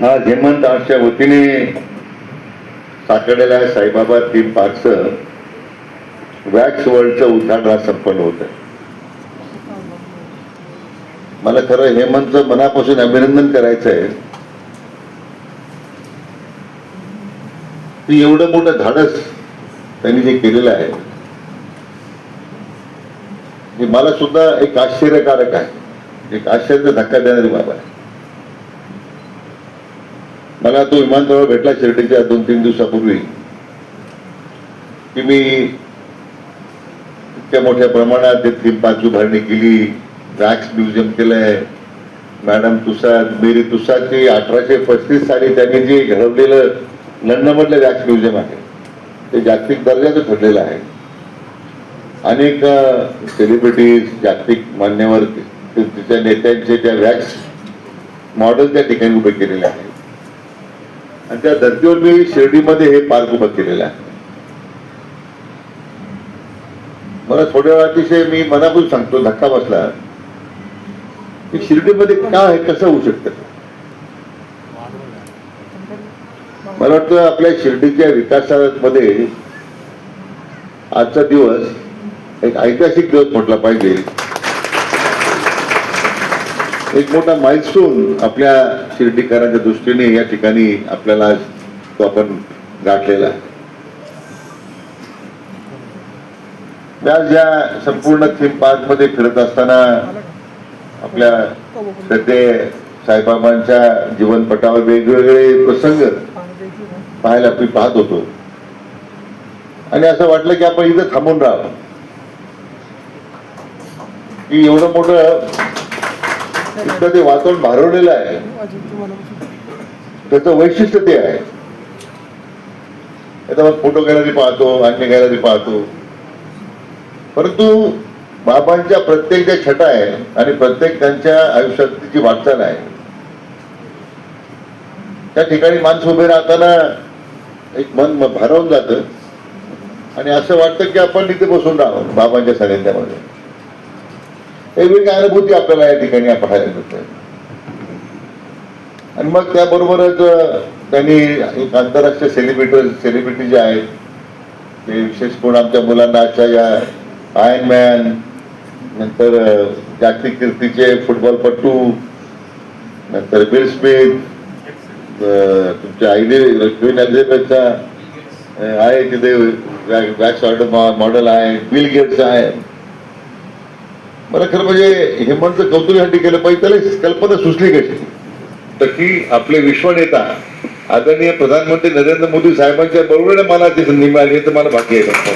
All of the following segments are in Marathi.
आज हेमंत आर्टच्या वतीने साकडलेल्या साईबाबा तीन पार्कचं वॅक्स वर्ल्डचं उद्घाटन संपन्न होत मला खरं हेमंतचं मनापासून अभिनंदन करायचं आहे ती एवढं मोठं धाडस त्यांनी जे केलेलं आहे मला सुद्धा एक आश्चर्यकारक आहे. एक आश्चर्य धक्का देणारी बाब आहे. मला तो विमानतळ भेटला शिर्डीच्या दोन तीन दिवसापूर्वी. की मी इतक्या मोठ्या प्रमाणात ते थीम पार्कची उभारणी केली वॅक्स म्युझियम केलंय. मॅडम तुसाद मेरी तुसादची अठराशे पस्तीस साली त्यांनी जे घडवलेलं लंडनमधलं वॅक्स म्युझियम आहे. ते जागतिक दर्जाचं ठरलेलं आहे. अनेक सेलिब्रिटीज जागतिक मान्यवर तिच्या नेत्यांचे त्या वॅक्स मॉडेल त्या ठिकाणी उभे केलेले आहे आणि त्या धर्तीवर मी शिर्डीमध्ये हे पार्क उभं केलेलं आहे. मला थोड्या वेळा अतिशय मी मनापासून सांगतो धक्का बसला. की शिर्डीमध्ये काय आहे कसं होऊ शकतं? मला वाटतं आपल्या शिर्डीच्या विकासामध्ये आजचा दिवस एक ऐतिहासिक दिवस म्हटला पाहिजे. एक मोठा माइलस्टोन आपल्या शिर्डीकरांच्या दृष्टीने या ठिकाणी आपल्याला आज तो आपण गाठलेला आहे. मी आज या संपूर्ण थीम पार्कमध्ये फिरत असताना आपल्या श्रद्धे साईबाबांच्या जीवनपटावर वेगवेगळे प्रसंग पाहायला आपण पाहत होतो. आणि असं वाटलं की आपण इथं थांबून राहावं. की एवढं मोठं इतकं ते वातावरण भारवलेलं आहे. त्याचं वैशिष्ट्य ते आहे. आता मग फोटो गॅलरी पाहतो अन्य गॅलरी पाहतो. परंतु बाबांच्या प्रत्येक ज्या छटा आहे आणि प्रत्येक त्यांच्या आयुष्यात जी वाटचाल आहे त्या ठिकाणी माणसं उभे राहताना एक मन भारावून जातं. आणि असं वाटतं की आपण इथे बसून राहावं बाबांच्या सानिध्यामध्ये. वेगवेगळ्या अनुभूती आपल्याला या ठिकाणी पाहायला मिळतात आणि मग त्याबरोबरच त्यांनी एक आंतरराष्ट्रीय सेलिब्रिटी सेलिब्रिटी जे आहेत ते विशेष करून आमच्या मुलांना आजच्या या आयन मॅन नंतर जागतिक कीर्तीचे फुटबॉलपटू नंतर बिल स्मिथ तुमच्या आईने क्वीन एलिझाबेथचा आहे तिथे वॅक्स ऑर्डर मॉडेल आहे बिल गेट्स आहे. मला खरं म्हणजे हेमंत कौतुक यासाठी केलं पाहिजे त्याला कल्पना सुचली कशी? तर की आपले विश्वनेता आदरणीय प्रधानमंत्री नरेंद्र मोदी साहेबांच्या बरोबर मला ती संधी मिळाली तर मला बाकी आहे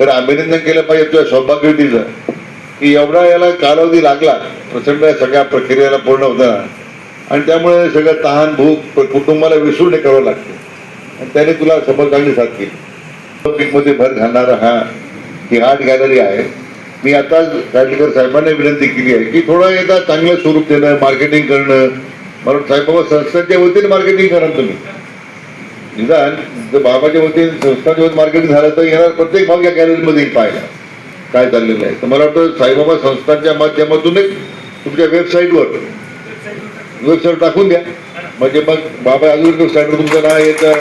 तर अभिनंदन केलं पाहिजे तुझ्या सौभाग्यवतीचं की एवढा याला कालावधी लागला प्रचंड सगळ्या प्रक्रियेला पूर्ण होताना. आणि त्यामुळे सगळं तहान भूक कुटुंबाला विसरून करावं लागते. आणि त्याने तुला समर्थांनी साथ केली. मध्ये भर घालणारा हा ही आर्ट गॅलरी आहे. मी आता काटलीकर साहेबांना विनंती केली आहे की थोडं एकदा चांगलं स्वरूप देणं मार्केटिंग करणं. मला साहेबाबा साईबाबा संस्थांच्या वतीने मार्केटिंग करा तुम्ही. निदान जर बाबाच्या वतीने संस्थांच्या वतीने मार्केटिंग झालं तर येणार प्रत्येक भाग या गॅलरीमध्ये पाहायला. काय चाललेलं आहे. तर मला वाटतं साईबाबा संस्थांच्या माध्यमातूनच तुमच्या वेबसाईटवर वेबसाईट टाकून द्या. म्हणजे मग बाबा अजून वेबसाईटवर तुमचं नाव येतं.